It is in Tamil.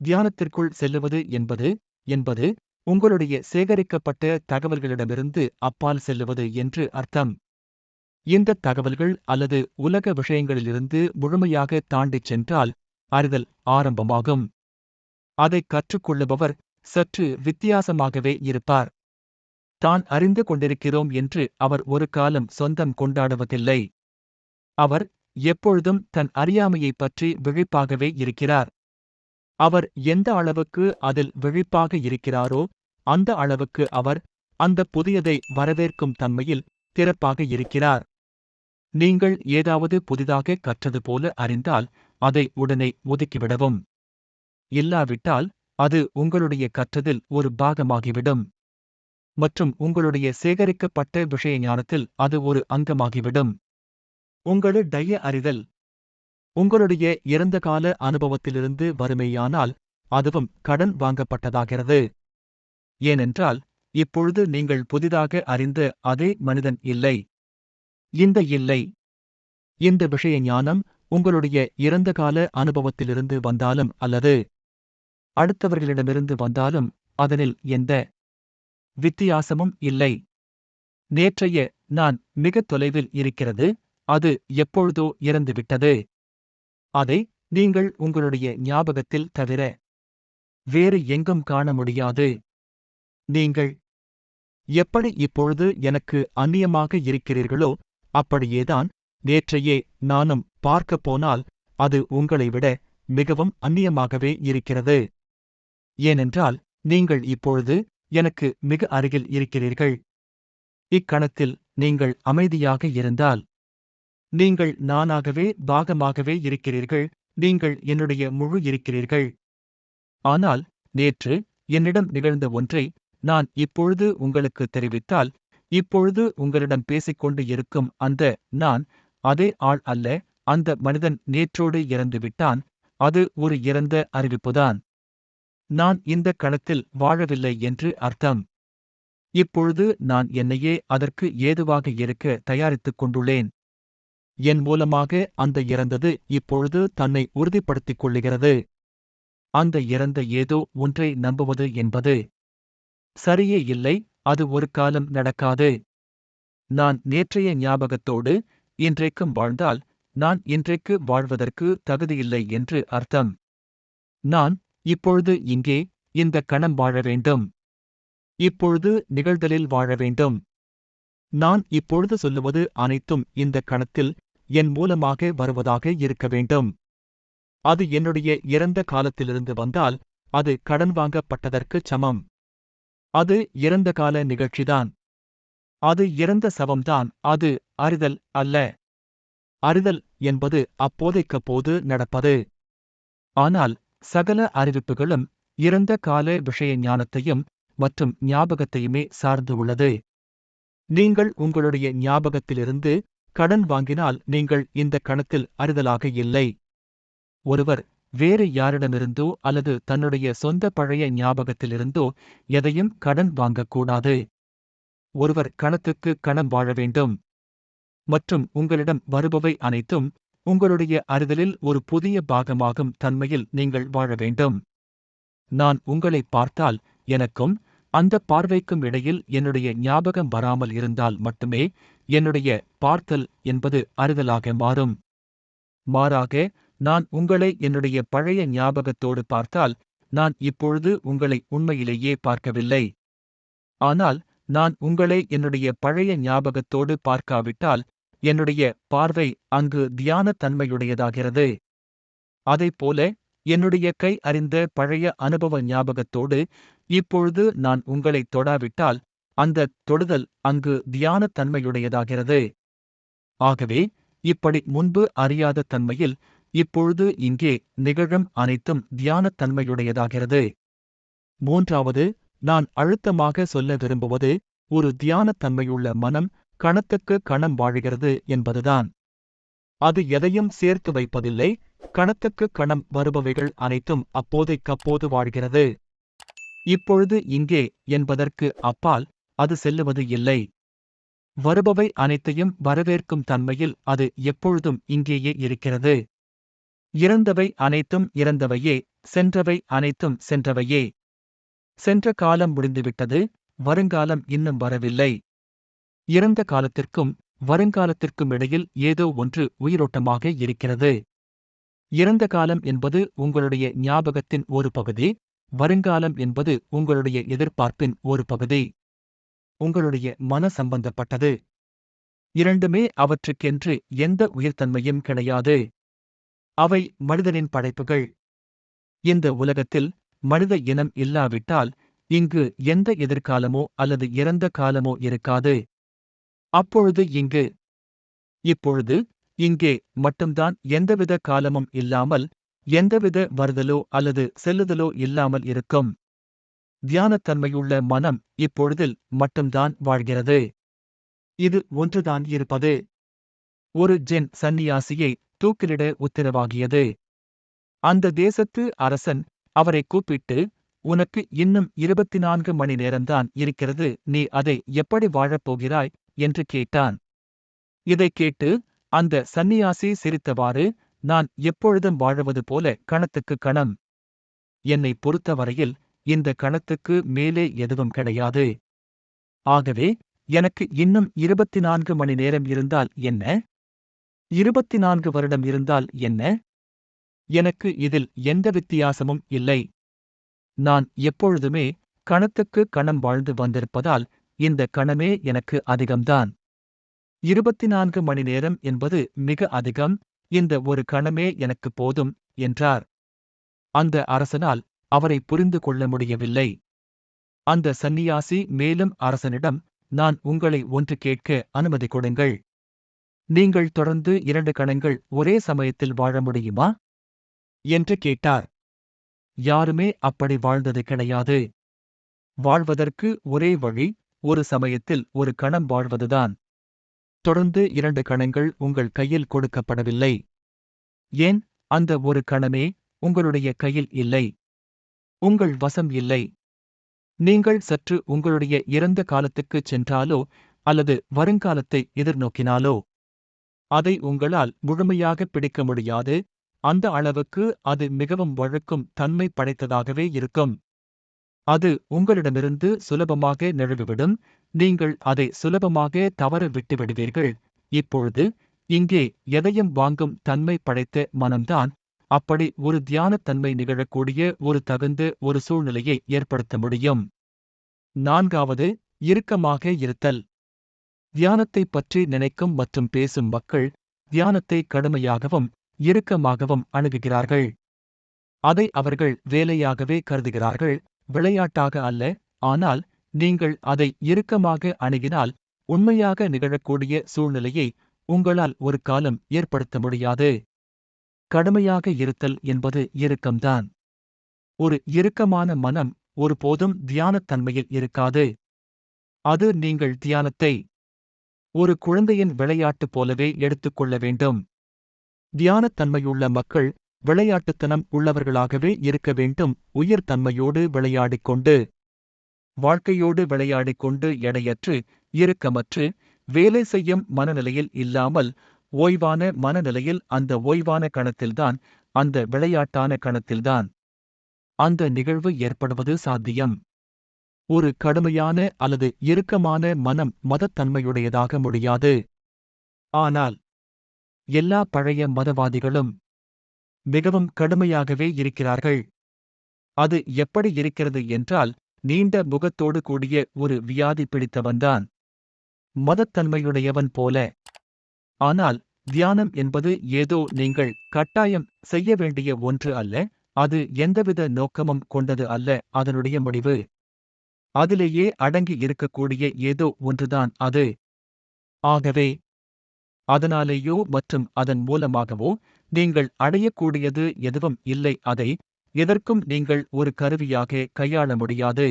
தியானத்திற்குள் செல்லுவது என்பது என்பது உங்களுடைய சேகரிக்கப்பட்ட தகவல்களிடமிருந்து அப்பால் செல்லுவது என்று அர்த்தம். இந்த தகவல்கள் அல்லது உலக விஷயங்களிலிருந்து முழுமையாக தாண்டிச் சென்றால் அறிதல் ஆரம்பமாகும். அதை கற்றுக்கொள்ளுபவர் சற்று வித்தியாசமாகவே இருப்பார். தான் அறிந்து கொண்டிருக்கிறோம் என்று அவர் ஒரு காலம் சொந்தம் கொண்டாடுவதில்லை. அவர் எப்பொழுதும் தன் அறியாமையைப் பற்றி விழிப்பாகவே இருக்கிறார். அவர் எந்த அளவுக்கு அதில் விழிப்பாக இருக்கிறாரோ அந்த அளவுக்கு அவர் அந்த புதியதை வரவேற்கும் தன்மையில் திறப்பாக இருக்கிறார். நீங்கள் ஏதாவது புதிதாக கற்றது போல அறிந்தால் அதை உடனே ஒதுக்கிவிடவும். இல்லாவிட்டால் அது உங்களுடைய கற்றதில் ஒரு பாகமாகிவிடும். மற்றும் உங்களுடைய சேகரிக்கப்பட்ட விஷய ஞானத்தில் அது ஒரு அங்கமாகிவிடும். உங்களுடைய அறிதல் உங்களுடைய இறந்த கால அனுபவத்திலிருந்து வறுமையானால் அதுவும் கடன் வாங்கப்பட்டதாகிறது. ஏனென்றால் இப்பொழுது நீங்கள் புதிதாக அறிந்த அதே மனிதன் இல்லை. இந்த இல்லை. இந்த விஷய ஞானம் உங்களுடைய இறந்த கால அனுபவத்திலிருந்து வந்தாலும் அல்லது அடுத்தவர்களிடமிருந்து வந்தாலும் அதனில் எந்த வித்தியாசமும் இல்லை. நேற்றைய நான் மிகத் தொலைவில் இருக்கிறது அது எப்பொழுதோ இறந்துவிட்டது. அதை நீங்கள் உங்களுடைய ஞாபகத்தில் தவிர வேறு எங்கும் காண முடியாது. நீங்கள் எப்படி இப்பொழுது எனக்கு அந்நியமாக இருக்கிறீர்களோ அப்படியேதான் நேற்றையே நானும் பார்க்கப் போனால் அது உங்களை விட மிகவும் அந்நியமாகவே இருக்கிறது. ஏனென்றால் நீங்கள் இப்பொழுது எனக்கு மிக அருகில் இருக்கிறீர்கள். இக்கணத்தில் நீங்கள் அமைதியாக இருந்தால் நீங்கள் நானாகவே பாகமாகவே இருக்கிறீர்கள். நீங்கள் என்னுடைய முழு இருக்கிறீர்கள். ஆனால் நேற்று என்னிடம் நிகழ்ந்த ஒன்றை நான் இப்பொழுது உங்களுக்கு தெரிவித்தால் இப்பொழுது உங்களிடம் பேசிக்கொண்டு இருக்கும் அந்த நான் அதே ஆள் அல்ல. அந்த மனிதன் நேற்றோடு இறந்துவிட்டான். அது ஒரு இறந்த அறிவிப்புதான். நான் இந்த களத்தில் வாழவில்லை என்று அர்த்தம். இப்பொழுது நான் என்னையே அதற்கு ஏதுவாக இருக்க தயாரித்துக் கொண்டுள்ளேன். என் மூலமாக அந்த இறந்தது இப்பொழுது தன்னை உறுதிப்படுத்திக் கொள்ளுகிறது அந்த இறந்த ஏதோ ஒன்றை நம்புவது என்பது சரியே இல்லை அது ஒரு காலம் நடக்காது. நான் நேற்றைய ஞாபகத்தோடு இன்றைக்கும் வாழ்ந்தால் நான் இன்றைக்கு வாழ்வதற்கு தகுதியில்லை என்று அர்த்தம். நான் இப்பொழுது இங்கே இந்த கணம் வாழ வேண்டும். இப்பொழுது நிகழ்தலில் வாழ வேண்டும். நான் இப்பொழுது சொல்லுவது அனைத்தும் இந்த கணத்தில் என் மூலமாக வருவதாக இருக்க வேண்டும். அது என்னுடைய இறந்த காலத்திலிருந்து வந்தால் அது கடன் வாங்கப்பட்டதற்குச் சமம். அது இறந்த கால நிகழ்ச்சிதான். அது இறந்த சவம்தான் அது அறிதல் அல்ல. அறிதல் என்பது அப்போதைக்கப்போது நடப்பது. ஆனால் சகல அறிவிப்புகளும் இறந்த கால விஷய ஞானத்தையும் மற்றும் ஞாபகத்தையுமே சார்ந்து உள்ளது. நீங்கள் உங்களுடைய ஞாபகத்திலிருந்து கடன் வாங்கினால் நீங்கள் இந்த கணத்தில் அறிதலாக இல்லை. ஒருவர் வேறு யாரிடமிருந்தோ அல்லது தன்னுடைய சொந்த பழைய ஞாபகத்திலிருந்தோ எதையும் கடன் வாங்கக்கூடாது. ஒருவர் கணத்துக்கு கணம் வாழ வேண்டும். மற்றும் உங்களிடம் வருபவை அனைத்தும் உங்களுடைய அறிதலில் ஒரு புதிய பாகமாகும் தன்மையில் நீங்கள் வாழ வேண்டும். நான் உங்களை பார்த்தால் எனக்கும் அந்த பார்வைக்கும் இடையில் என்னுடைய ஞாபகம் வராமல் இருந்தால் மட்டுமே என்னுடைய பார்த்தல் என்பது அறிதலாக மாறும். மாறாக நான் உங்களை என்னுடைய பழைய ஞாபகத்தோடு பார்த்தால் நான் இப்பொழுது உங்களை உண்மையிலேயே பார்க்கவில்லை. ஆனால் நான் உங்களை என்னுடைய பழைய ஞாபகத்தோடு பார்க்காவிட்டால் என்னுடைய பார்வை அங்கு தியான தன்மையுடையதாகிறது அதைப்போல என்னுடைய கை அறிந்த பழைய அனுபவ ஞாபகத்தோடு இப்பொழுது நான் உங்களை தொடாவிட்டால் அந்த தொடுதல் அங்கு தியான தன்மையுடையதாகிறது ஆகவே இப்படி முன்பு அறியாத தன்மையில் இப்பொழுது இங்கே நிகழும் அனைத்தும் தியானத் தன்மையுடையதாகிறது மூன்றாவது நான் அழுத்தமாக சொல்ல விரும்புவது ஒரு தியானத் தன்மையுள்ள மனம் கணத்துக்கு கணம் வாழுகிறது என்பதுதான். அது எதையும் சேர்த்து வைப்பதில்லை கணத்துக்கு கணம் வருபவைகள் அனைத்தும் அப்போதைக்கப்போது வாழ்கிறது. இப்பொழுது இங்கே என்பதற்கு அப்பால் அது செல்லுவது இல்லை. வருபவை அனைத்தையும் வரவேற்கும் தன்மையில் அது எப்பொழுதும் இங்கேயே இருக்கிறது. இறந்தவை அனைத்தும் இறந்தவையே சென்றவை அனைத்தும் சென்றவையே. சென்ற காலம் முடிந்துவிட்டது வருங்காலம் இன்னும் வரவில்லை. இறந்த காலத்திற்கும் வருங்காலத்திற்கும் இடையில் ஏதோ ஒன்று உயிரோட்டமாக இருக்கிறது. இறந்த காலம் என்பது உங்களுடைய ஞாபகத்தின் ஒரு பகுதி வருங்காலம் என்பது உங்களுடைய எதிர்பார்ப்பின் ஒரு பகுதி. உங்களுடைய மன சம்பந்தப்பட்டது. இரண்டுமே அவற்றுக்கென்று எந்த உயிர்த்தன்மையும் கிடையாது. அவை மனிதனின் படைப்புகள். இந்த உலகத்தில் மனித இனம் இல்லாவிட்டால் இங்கு எந்த எதிர்காலமோ அல்லது இறந்த காலமோ இருக்காது. அப்பொழுது இங்கு. இப்பொழுது இங்கே மட்டும்தான் எந்தவித காலமும் இல்லாமல் எந்தவித வருதலோ அல்லது செல்லுதலோ இல்லாமல் இருக்கும். தியானத்தன்மையுள்ள மனம் இப்பொழுதில் மட்டும்தான் வாழ்கிறது. இது ஒன்றுதான் இருப்பது. ஒரு ஜென் சந்நியாசியை தூக்கிலிட உத்தரவாகியது. அந்த தேசத்து அரசன் அவரை கூப்பிட்டு உனக்கு இன்னும் இருபத்தி நான்கு மணி நேரம்தான் இருக்கிறது. நீ அதை எப்படி வாழப்போகிறாய் என்று கேட்டான். இதைக் கேட்டு அந்த சந்நியாசி சிரித்தவாறு நான் எப்பொழுதும் வாழுவது போல கணத்துக்கு கணம். என்னை பொறுத்தவரையில் இந்த கணத்துக்கு மேலே எதுவும் கிடையாது. ஆகவே எனக்கு இன்னும் இருபத்தி நான்கு மணி நேரம் இருந்தால் என்ன? இருபத்தி நான்கு வருடம் இருந்தால் என்ன? எனக்கு இதில் எந்த வித்தியாசமும் இல்லை. நான் எப்பொழுதுமே கணத்துக்கு கணம் வாழ்ந்து வந்திருப்பதால் இந்த கணமே எனக்கு அதிகம்தான். இருபத்தி நான்கு மணி நேரம் என்பது மிக அதிகம். இந்த ஒரு கணமே எனக்கு போதும் என்றார். அந்த அரசனால் அவரை புரிந்து கொள்ள முடியவில்லை. அந்த சந்நியாசி மேலும் அரசனிடம் நான் உங்களை ஒன்று கேட்க அனுமதி கொடுங்கள். நீங்கள் தொடர்ந்து இரண்டு கணங்கள் ஒரே சமயத்தில் வாழ முடியுமா? என்று கேட்டார். யாருமே அப்படி வாழ்ந்தது கிடையாது. வாழ்வதற்கு ஒரே வழி ஒரு சமயத்தில் ஒரு கணம் வாழ்வதுதான். தொடர்ந்து இரண்டு கணங்கள் உங்கள் கையில் கொடுக்கப்படவில்லை. ஏன்? அந்த ஒரு கணமே உங்களுடைய கையில் இல்லை. உங்கள் வசம் இல்லை. நீங்கள் சற்று உங்களுடைய இறந்த காலத்துக்குச் சென்றாலோ அல்லது வருங்காலத்தை எதிர்நோக்கினாலோ அதை உங்களால் முழுமையாக பிடிக்க முடியாது. அந்த அளவுக்கு அது மிகவும் வழக்கும் தன்மை படைத்ததாகவே இருக்கும். அது உங்களிடமிருந்து சுலபமாக நழுவிவிடும். நீங்கள் அதை சுலபமாக தவற விட்டுவிடுவீர்கள். இப்பொழுது இங்கே எதையும் வாங்கும் தன்மை படைத்த மனம்தான் அப்படி ஒரு தியானத்தன்மை நிகழக்கூடிய ஒரு தகுந்த ஒரு சூழ்நிலையை ஏற்படுத்த முடியும். நான்காவது இறுக்கமாக இருத்தல். தியானத்தை பற்றி நினைக்கும் மற்றும் பேசும் மக்கள் தியானத்தை கடுமையாகவும் இறுக்கமாகவும் அணுகுகிறார்கள். அதை அவர்கள் வேலையாகவே கருதுகிறார்கள் விளையாட்டாக அல்ல ஆனால் நீங்கள் அதை இறுக்கமாக அணுகினால் உண்மையாக நிகழக்கூடிய சூழ்நிலையை உங்களால் ஒரு காலம் ஏற்படுத்த முடியாது. கடுமையாக இருத்தல் என்பது இறுக்கம்தான் ஒரு இறுக்கமான மனம் ஒருபோதும் தியானத்தன்மையில் இருக்காது. அது நீங்கள் தியானத்தை ஒரு குழந்தையின் விளையாட்டு போலவே எடுத்துக்கொள்ள வேண்டும். தியானத்தன்மையுள்ள மக்கள் விளையாட்டுத்தனம் உள்ளவர்களாகவே இருக்க வேண்டும். உயிர் தன்மையோடு விளையாடிக்கொண்டு வாழ்க்கையோடு விளையாடிக்கொண்டு எடையற்று இறுக்கமற்று வேலை செய்யும் மனநிலையில் இல்லாமல் ஓய்வான மனநிலையில் அந்த ஓய்வான கணத்தில்தான் அந்த விளையாட்டான கணத்தில்தான். அந்த நிகழ்வு ஏற்படுவது சாத்தியம். ஒரு கடுமையான அல்லது இறுக்கமான மனம் மதத்தன்மையுடையதாக முடியாது. ஆனால் எல்லா பழைய மதவாதிகளும் மிகவும் கடுமையாகவே இருக்கிறார்கள். அது எப்படி இருக்கிறது என்றால் நீண்ட முகத்தோடு கூடிய ஒரு வியாதி பிடித்தவன்தான். மதத்தன்மையுடையவன் போல. ஆனால் தியானம் என்பது ஏதோ நீங்கள் கட்டாயம் செய்ய வேண்டிய ஒன்று அல்ல அது எந்தவித நோக்கமும் கொண்டது அல்ல அதனுடைய முடிவு. அதிலேயே அடங்கி இருக்கக்கூடிய ஏதோ ஒன்றுதான் அது. ஆகவே அதனாலேயோ மற்றும் அதன் மூலமாகவோ நீங்கள் அடையக்கூடியது எதுவும் இல்லை அதை எதற்கும் நீங்கள் ஒரு கருவியாக கையாள முடியாது.